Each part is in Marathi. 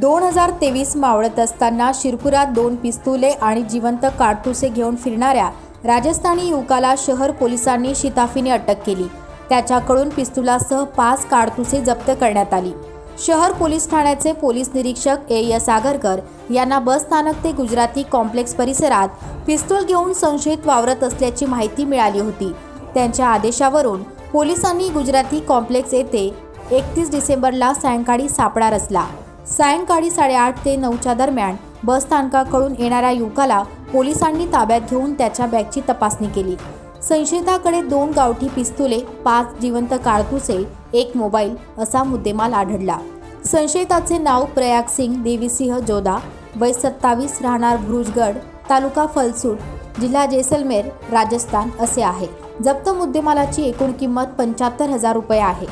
दोन हजार तेवीस मावळत असताना शिरपुरात दोन पिस्तुले आणि जिवंत काडतुसे घेऊन फिरणाऱ्या राजस्थानी युवकाला शहर पोलिसांनी शिताफीने अटक केली. त्याच्याकडून पिस्तुलासह पाच काडतुसे जप्त करण्यात आली. शहर पोलीस ठाण्याचे पोलीस निरीक्षक ए एस आगरकर यांना बस स्थानक ते गुजराती कॉम्प्लेक्स परिसरात पिस्तूल घेऊन संशयित वावरत असल्याची माहिती मिळाली होती. त्यांच्या आदेशावरून पोलिसांनी गुजराती कॉम्प्लेक्स येथे एकतीस डिसेंबरला सायंकाळी सापळा रचला. सायंकाळी साडेआठ ते नऊच्या दरम्यान बस स्थानकाकडून येणाऱ्या युवकाला पोलिसांनी ताब्यात घेऊन त्याच्या बॅगची तपासणी केली. संशयिताकडे दोन गावठी पिस्तुले पाच जिवंत काळतुसे एक मोबाईल असा मुद्देमाल आढळला. संशयिताचे नाव प्रयाग सिंग देवीसिंह जोधा वय सत्तावीस राहणार भ्रुजगड तालुका फलसूट जिल्हा जैसलमेर राजस्थान असे आहे. जप्त मुद्देमालाची एकूण किंमत पंच्याहत्तर हजार रुपये आहे.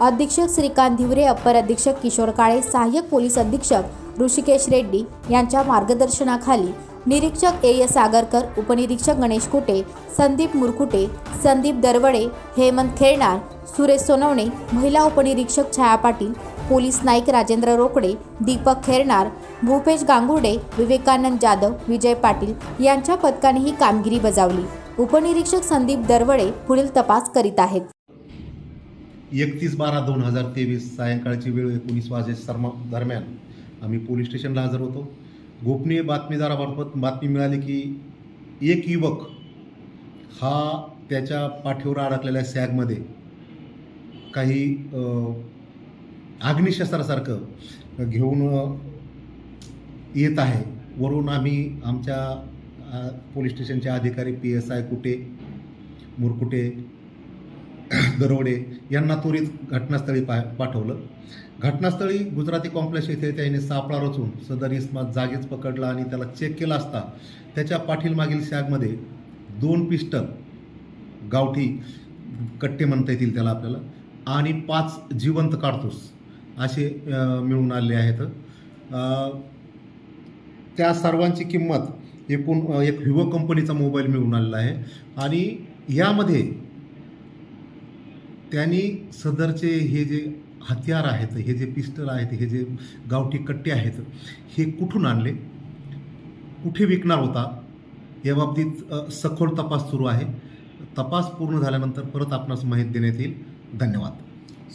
अधीक्षक श्रीकांत धिवरे अप्पर अधीक्षक किशोर काळे सहाय्यक पोलीस अधीक्षक ऋषिकेश रेड्डी यांच्या मार्गदर्शनाखाली निरीक्षक ए एस सागरकर उपनिरीक्षक गणेश कुटे संदीप मुरकुटे संदीप दरवडे हेमंत खेळणार सुरेश सोनवणे महिला उपनिरीक्षक छाया पाटील पोलीस नाईक राजेंद्र रोकडे दीपक खेरणार भूपेश गांगुर्डे विवेकानंद जाधव विजय पाटील यांच्या पथकाने ही कामगिरी बजावली. उपनिरीक्षक संदीप दरवडे पुढील तपास करीत आहेत. एकतीस बारा दोन हजार तेवीस सायंकाळची वेळ एकोणीस वाजे सरमा दरम्यान आम्ही पोलीस स्टेशनला हजर होतो. गोपनीय बातमीदारामार्फत बातमी मिळाली की एक युवक हा त्याच्या पाठीवर अडकलेल्या सॅगमध्ये काही अ, अग्निशस्त्रासारखं घेऊन येत आहे. वरून आम्ही आमच्या पोलीस स्टेशनचे अधिकारी P S I Kute Murkute Darode यांना त्वरित घटनास्थळी पा पाठवलं. घटनास्थळी गुजराती कॉम्प्लेक्स येथे त्याने सापळा रचून सदर इस्मात जागीच पकडला आणि त्याला चेक केला असता त्याच्या पाठीलमागील शॅगमध्ये सॅगमध्ये दोन पिस्टल गावठी कट्टे म्हणता येतील त्याला आपल्याला आणि पाच जिवंत काढतोस असे मिळून आले आहेत. त्या सर्वांची किंमत एकूण एक विवो कंपनीचा मोबाईल मिळून आलेला आहे. आणि यामध्ये त्यांनी सदरचे हे जे हत्यार आहेत हे जे पिस्टल आहेत हे जे गावठी कट्टे आहेत हे कुठून आणले? कुठे विकणार होता? याबाबतीत अ, सखोल तपास सुरू आहे. तपास पूर्ण झाल्यानंतर परत आपणास माहिती देण्यात येईल. धन्यवाद.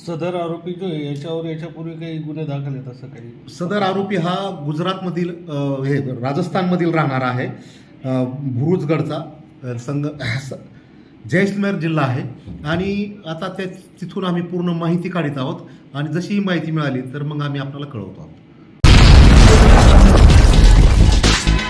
सदर आरोपी जो आहे याच्यावर याच्यापूर्वी काही गुन्हे दाखल आहेत असं काही? सदर आरोपी हा गुजरातमधील हे राजस्थानमधील राहणारा आहे. अ, संघ जैसलमेर जिल्हा आहे. आणि आता त्या तिथून आम्ही पूर्ण माहिती काढत आहोत. आणि जशी ही माहिती मिळाली तर मग आम्ही आपल्याला कळवतो. आहोत